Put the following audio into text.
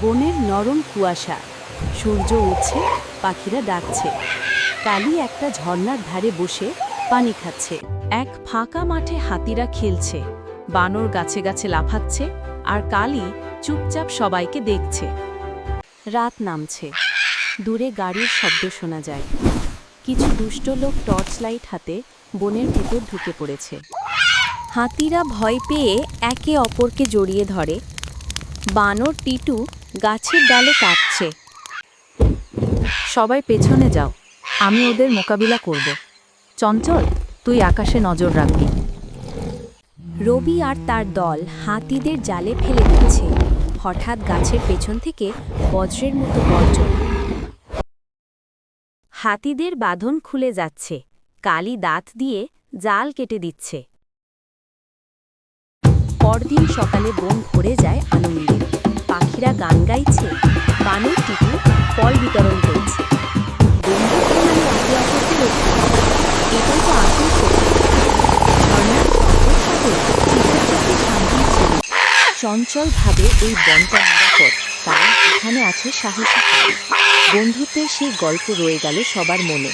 বনের নরম কুয়াশা। সূর্য উঠছে, পাখিরা ডাকছে। কালি একটা ঝর্ণার ধারে বসে পানি খাচ্ছে। এক ফাঁকা মাঠে হাতিরা খেলছে, বানর গাছে গাছে লাফাচ্ছে আর কালি চুপচাপ সবাইকে দেখছে। রাত নামছে। দূরে গাড়ির শব্দ শোনা যায়। কিছু দুষ্ট লোক টর্চ লাইট হাতে বনের ভেতর ঢুকে পড়েছে। হাতিরা ভয় পেয়ে একে অপরকে জড়িয়ে ধরে। বানর টিটু গাছের ডালে কাঁপছে। সবাই পেছনে যাও, আমি ওদের মোকাবিলা করব। চঞ্চল, তুই আকাশে নজর রাখবি। রবি আর তার দল হাতিদের জালে ফেলে দিচ্ছে। হঠাৎ গাছের পেছন থেকে বজ্রের মতো গর্জন। হাতিদের বাঁধন খুলে যাচ্ছে। কালি দাঁত দিয়ে জাল কেটে দিচ্ছে। পরদিন সকালে বন ভরে যায় আনন্দে। গান গাইছে, বানর টিপু ফল বিতরণ করছে বন্ধুত্ব মানে একে অপরকে রক্ষা এটাই তো আসল ঝর্ণার সাগর সাগর শান্তির ছবি চঞ্চল ভাবে এই বনটা নিরাপদ কারণ এখানে আছে সাহসী। বন্ধুত্বের সেই গল্প রয়ে গেল সবার মনে